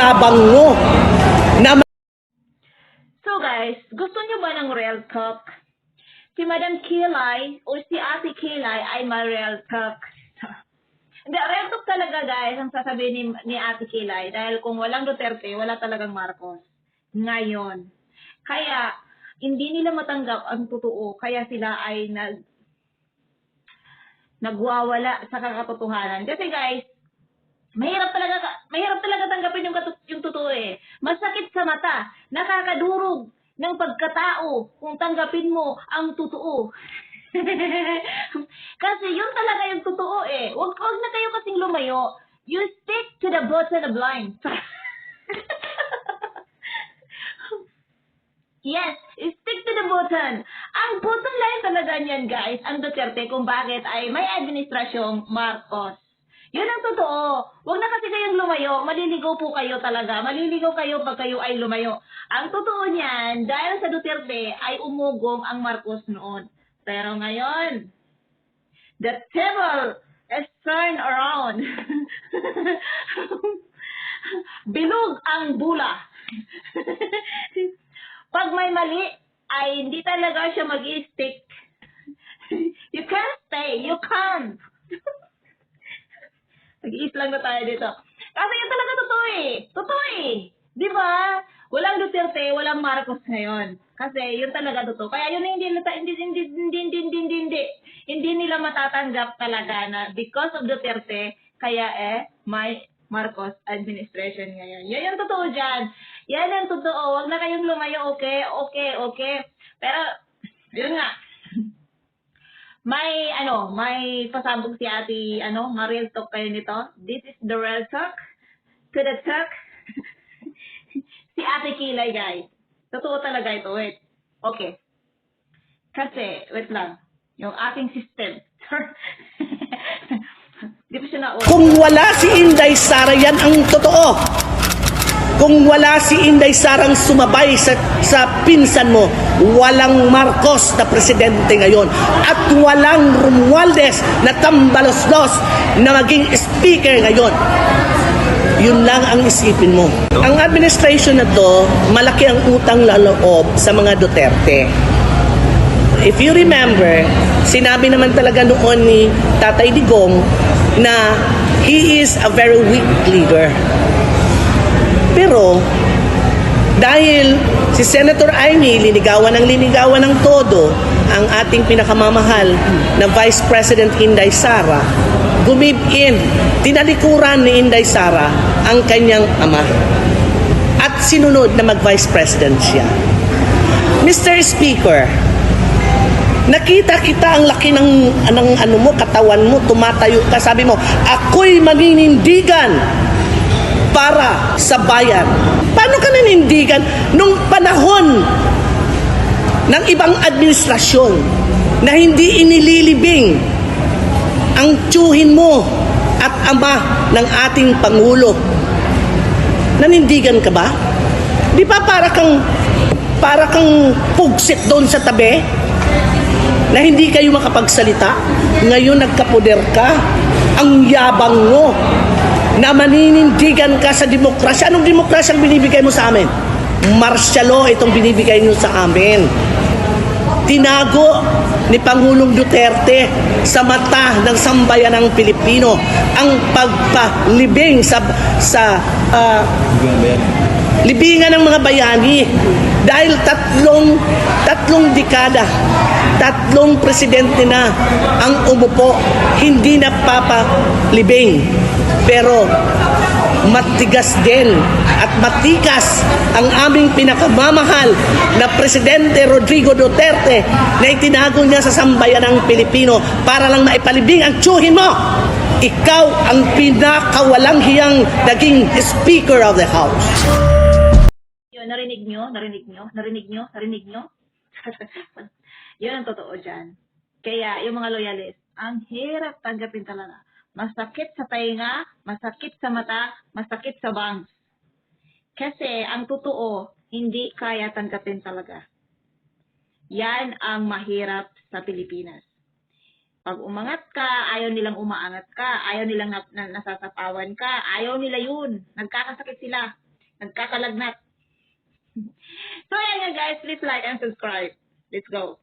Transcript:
yabang mo na So guys, gusto niyo ba ng real talk? Si Madam Kilay o si Ate Kilay ay ma real talk. Hindi, real talk talaga guys ang sasabihin ni, ni Ate Kilay dahil kung walang Duterte, wala talagang Marcos. Ngayon. Kaya, hindi nila matanggap ang totoo, kaya sila ay nag nagwawala sa kakatotohanan. Kasi guys, mahirap talaga tanggapin yung katu- yung totoo eh. Masakit sa mata, nakakadurog ng pagkatao kung tanggapin mo ang totoo. Kasi yun talaga yung totoo eh. Wag, wag na kayo kasing lumayo. You stick to the bottom of the line. Yes, stick to the button. Ang bottom line talaga niyan, guys, ang Duterte kung bakit ay may administrasyong Marcos. Yun ang totoo. Huwag na kasi kayong lumayo. Maliligaw po kayo talaga. Maliligaw kayo pag kayo ay lumayo. Ang totoo niyan, dahil sa Duterte ay umugong ang Marcos noon. Pero ngayon, the table is turned around. Bilog ang bula. Pag may mali, ay hindi talaga siya mag stick You can't stay. You can't. Nag-iis lang na tayo dito. Kasi yun talaga totoo eh. Totoo eh. Di ba? Walang Duterte, walang Marcos ngayon. Kasi yun talaga totoo. Kaya yun hindi hindi hindi hindi hindi hindi hindi, hindi, hindi nila matatanggap talaga na because of Duterte, kaya eh may Marcos administration ngayon. Yan yung totoo dyan. Yan ang totoo. Huwag na kayong lumayo, okay? Okay, okay. Pero, yun nga. May, ano, may pasabog si ate, ano, ma-real talk kayo nito. This is the real talk. To the talk. si ate Kilay, guys. Totoo talaga ito. Wait. Okay. Kasi, wait lang. Yung ating system. Di pa siya na kung wala si Inday Sara, yan ang totoo. Kung wala si Inday Sarang sumabay sa, sa pinsan mo, walang Marcos na presidente ngayon. At walang Romualdez na tambalos-los na maging speaker ngayon. Yun lang ang isipin mo. Ang administration na to, malaki ang utang laloob sa mga Duterte. If you remember, sinabi naman talaga noon ni Tatay Digong na he is a very weak leader. Pero, dahil si Senator Amy linigawan ng linigawan ng todo ang ating pinakamamahal na Vice President Inday Sara, gumib in, tinalikuran ni Inday Sara ang kanyang ama. At sinunod na mag-Vice President siya. Mr. Speaker, Nakita kita ang laki ng, ng ano mo, katawan mo, tumatayo ka. Sabi mo, ako'y maninindigan para sa bayan. Paano ka nanindigan nung panahon ng ibang administrasyon na hindi inililibing ang tsuhin mo at ama ng ating Pangulo? Nanindigan ka ba? Di ba para kang para kang pugsit doon sa tabi? na hindi kayo makapagsalita. Ngayon nagkapoder ka. Ang yabang mo na maninindigan ka sa demokrasya. Anong demokrasya ang binibigay mo sa amin? Martial law itong binibigay nyo sa amin. Tinago ni Pangulong Duterte sa mata ng sambayan ng Pilipino ang pagpalibing sa sa ah, libingan ng mga bayani. Dahil tatlong tatlong dekada tatlong presidente na ang umupo hindi napapalibing pero matigas din at matikas ang aming pinakamamahal na Presidente Rodrigo Duterte na itinago niya sa sambayan ng Pilipino para lang maipalibing ang tsuhin mo. Ikaw ang pinakawalang hiyang naging Speaker of the House. Yun, narinig nyo? Narinig nyo? Narinig nyo? Narinig nyo? Yun ang totoo dyan. Kaya, yung mga loyalist, ang hirap tanggapin talaga. Masakit sa tainga, masakit sa mata, masakit sa bangs. Kasi, ang totoo, hindi kaya tanggapin talaga. Yan ang mahirap sa Pilipinas. Pag umangat ka, ayaw nilang umaangat ka, ayaw nilang na, na, nasasapawan ka, ayaw nila yun. Nagkakasakit sila. Nagkakalagnat. So, ayan nga guys. Please like and subscribe. Let's go.